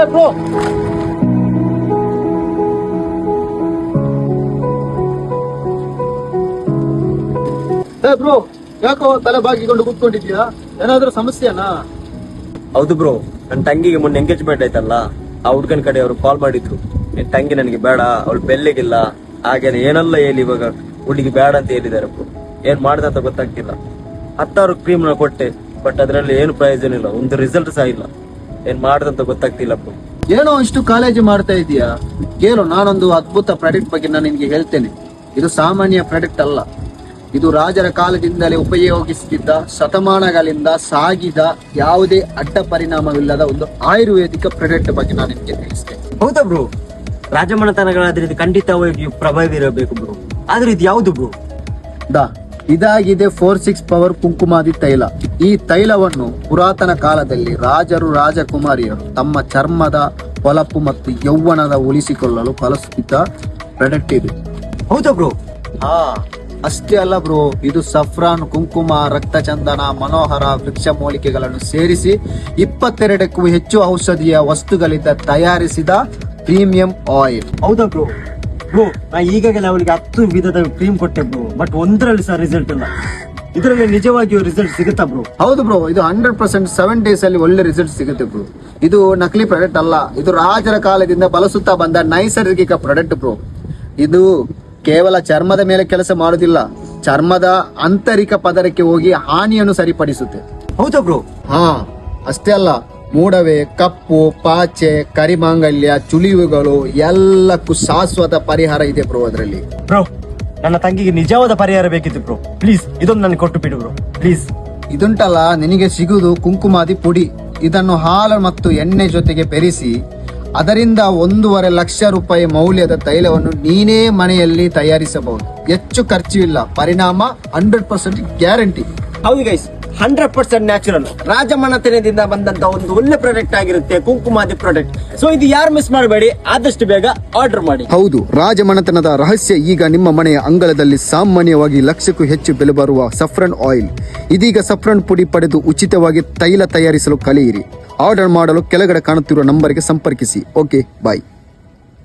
ಏ ಬ್ರೋ ಏ ಬ್ರೋ ಯಾಕೋ ತಲೆ ಬಾಗಿಕೊಂಡು ಕೂತ್ಕೊಂಡಿದ್ಯಾ ಏನಾದ್ರೂ ಸಮಸ್ಯೆನಾ? ಹೌದು ಬ್ರೋ ನನ್ನ ತಂಗಿಗೆ ಮೊನ್ನೆ ಎಂಗೇಜ್ಮೆಂಟ್ ಆಯ್ತಲ್ಲ, ಆ ಹುಡ್ಗನ್ ಕಡೆ ಅವರು ಕಾಲ್ ಮಾಡಿದ್ರು. ನಿನ್ ತಂಗಿ ನನಗೆ ಬೇಡ, ಅವಳು ಬೆಲ್ಲಿಗಿಲ್ಲ. ಹಾಗೇನೆ ಏನೆಲ್ಲ ಹೇಳಿ ಇವಾಗ ಹುಡುಗಿ ಬೇಡ ಅಂತ ಹೇಳಿದ್ದಾರೆ ಬ್ರೋ ಏನ್ ಮಾಡ್ದ ಅಂತ ಗೊತ್ತಾಗ್ತಿಲ್ಲ. ಹತ್ತಾರು ಕ್ರೀಮ್ನ ಕೊಟ್ಟೆ ಬಟ್ ಅದರಲ್ಲಿ ಏನು ಪ್ರಯೋಜನ ಇಲ್ಲ. ಒಂದು ರಿಸಲ್ಟ್ ಸಹ ಇಲ್ಲ. ಏನ್ ಮಾಡ್ದಂತ ಗೊತ್ತಾಗ್ತಿಲ್ಲ ಬ್ರೋ ಏನೋ ಇಷ್ಟು ಕಾಳಜಿ ಮಾಡ್ತಾ ಇದೀಯಾ? ಕೇಳು ನಾನೊಂದು ಅದ್ಭುತ ಪ್ರಾಡಕ್ಟ್ ಬಗ್ಗೆ ನಾನು ನಿನ್ಗೆ ಹೇಳ್ತೇನೆ. ಇದು ಸಾಮಾನ್ಯ ಪ್ರಾಡಕ್ಟ್ ಅಲ್ಲ. ಇದು ರಾಜರ ಕಾಲದಿಂದಲೇ ಉಪಯೋಗಿಸುತ್ತಿದ್ದ ಶತಮಾನಗಳಿಂದ ಸಾಗಿದ ಯಾವುದೇ ಅಡ್ಡ ಪರಿಣಾಮವಿಲ್ಲದ ಒಂದು ಆಯುರ್ವೇದಿಕ ಪ್ರಾಡಕ್ಟ್ ಬಗ್ಗೆ ನಾನು ನಿಮ್ಗೆ ತಿಳಿಸ್ತೇನೆ. ಹೌದಾ ಬ್ರೋ? ರಾಜಮನೆತನಗಳಾದ್ರೆ ಇದು ಖಂಡಿತವಾಗಿ ಪ್ರಭಾವ ಇರಬೇಕು ಬ್ರೋ. ಆದ್ರೆ ಇದು ಯಾವುದು ಬ್ರೋ? ದಾ ಇದಾಗಿದೆ ಫೋರ್ ಸಿಕ್ಸ್ ಪವರ್ ಕುಂಕುಮಾದಿ ತೈಲ. ಈ ತೈಲವನ್ನು ಪುರಾತನ ಕಾಲದಲ್ಲಿ ರಾಜರು ರಾಜಕುಮಾರಿಯರು ತಮ್ಮ ಚರ್ಮದ ಹೊಲಪು ಮತ್ತು ಯೌವನದ ಉಳಿಸಿಕೊಳ್ಳಲು ಬಳಸುತ್ತಿದ್ದ ಪ್ರಾಡಕ್ಟ್ ಇದು ಹೌದಾ ಬ್ರೋ? ಹಾ ಅಷ್ಟೇ ಅಲ್ಲ ಬ್ರೋ ಇದು ಸಫ್ರಾನ್ ಕುಂಕುಮ ರಕ್ತಚಂದನ ಮನೋಹರ ವೃಕ್ಷ ಮೂಲಿಕೆಗಳನ್ನು ಸೇರಿಸಿ ಇಪ್ಪತ್ತೆರಡಕ್ಕೂ ಹೆಚ್ಚು ಔಷಧಿಯ ವಸ್ತುಗಳಿಂದ ತಯಾರಿಸಿದ ಪ್ರೀಮಿಯಂ ಆಯಿಲ್. ಹೌದಾ ಬ್ರೋ? ಬ್ರೋ ನಾ ಈಗಾಗಲೇ ಅವಳಿಗೆ ಹತ್ತು ವಿಧದ ಕ್ರೀಮ್ ಕೊಟ್ಟೆ ಬ್ರೋ ಬಟ್ ಒಂದರಲ್ಲಿ ಸಹ ರಿಸಲ್ಟ್ ಇಲ್ಲ. ಇದರಲ್ಲಿ ನಿಜವಾಗಿಯೂ ರಿಸಲ್ಟ್ ಸಿಗುತ್ತಾ ಬ್ರೋ? ಹೌದು ಬ್ರೋ ಇದು ಹಂಡ್ರೆಡ್ ಪರ್ಸೆಂಟ್ ಸೆವೆನ್ ಡೇಸ್ ಅಲ್ಲಿ ಒಳ್ಳೆ ರಿಸಲ್ಟ್ ಸಿಗುತ್ತೆ ಬ್ರೋ. ಇದು ನಕಲಿ ಪ್ರಾಡಕ್ಟ್ ಅಲ್ಲ. ಇದು ರಾಜರ ಕಾಲದಿಂದ ಬಳಸುತ್ತಾ ಬಂದ ನೈಸರ್ಗಿಕ ಪ್ರಾಡಕ್ಟ್ ಬ್ರೋ. ಇದು ಕೇವಲ ಚರ್ಮದ ಮೇಲೆ ಕೆಲಸ ಮಾಡುವುದಿಲ್ಲ. ಚರ್ಮದ ಆಂತರಿಕ ಪದರಕ್ಕೆ ಹೋಗಿ ಹಾನಿಯನ್ನು ಸರಿಪಡಿಸುತ್ತೆ. ಹೌದಾ ಬ್ರೋ? ಹಾ ಅಷ್ಟೇ ಅಲ್ಲ. ಮೂಡವೆ ಕಪ್ಪು ಪಾಚೆ ಕರಿಮಾಂಗಲ್ಯ ಚುಲಿವುಗಳು ಎಲ್ಲಕ್ಕೂ ಶಾಶ್ವತ ಪರಿಹಾರ ಇದೆ ಬ್ರೋ ಅದರಲ್ಲಿ. ಬ್ರೋ ನನ್ನ ತಂಗಿಗೆ ನಿಜವಾದ ಪರಿಹಾರ ಬೇಕಿತ್ತು ಬ್ರೋ. ಪ್ಲೀಸ್ ಇದೊಂದು ನನಗೆ ಕೊಟ್ಟು ಬಿಡು ಬ್ರೋ. ಪ್ಲೀಸ್. ಇದುಂಟಲ್ಲ ನಿನಗೆ ಸಿಗುವುದು ಕುಂಕುಮಾದಿ ಪುಡಿ. ಇದನ್ನು ಹಾಲು ಮತ್ತು ಎಣ್ಣೆ ಜೊತೆಗೆ ಬೆರೆಸಿ ಅದರಿಂದ ಒಂದೂವರೆ ಲಕ್ಷ ರೂಪಾಯಿ ಮೌಲ್ಯದ ತೈಲವನ್ನು ನೀನೇ ಮನೆಯಲ್ಲಿ ತಯಾರಿಸಬಹುದು. ಹೆಚ್ಚು ಖರ್ಚು ಇಲ್ಲ ಪರಿಣಾಮ ಹಂಡ್ರೆಡ್ ಪರ್ಸೆಂಟ್ ಗ್ಯಾರಂಟಿ. ಹೌದು ಗೈಸ್ ಹಂಡ್ರೆಡ್ ಪರ್ಸೆಂಟ್ ನ್ಯಾಚುರಲ್ ರಾಜಮನತನದಿಂದ ಬಂದಂತ ಒಂದು ಒಳ್ಳೆ ಪ್ರಾಡಕ್ಟ್ ಆಗಿರುತ್ತೆ, ಕುಂಕುಮಾದಿ ಪ್ರಾಡಕ್ಟ್ ಸೊ ಇದು ಯಾರು ಮಿಸ್ ಮಾಡಬೇಡಿ, ಆದಷ್ಟು ಬೇಗ ಆರ್ಡರ್ ಮಾಡಿ. ಹೌದು, ರಾಜಮನತನದ ರಹಸ್ಯ ಈಗ ನಿಮ್ಮ ಮನೆಯ ಅಂಗಳದಲ್ಲಿ ಸಾಮಾನ್ಯವಾಗಿ ಲಕ್ಷಕ್ಕೂ ಹೆಚ್ಚು ಬೆಲೆ ಬರುವ ಸಫ್ರನ್ ಆಯಿಲ್ ಇದೀಗ ಸಫ್ರನ್ ಪುಡಿ ಪಡೆದು ಉಚಿತವಾಗಿ ತೈಲ ತಯಾರಿಸಲು ಕಲಿಯಿರಿ. ಆರ್ಡರ್ ಮಾಡಲು ಕೆಳಗಡೆ ಕಾಣುತ್ತಿರುವ ನಂಬರ್ಗೆ ಸಂಪರ್ಕಿಸಿ. Okay bye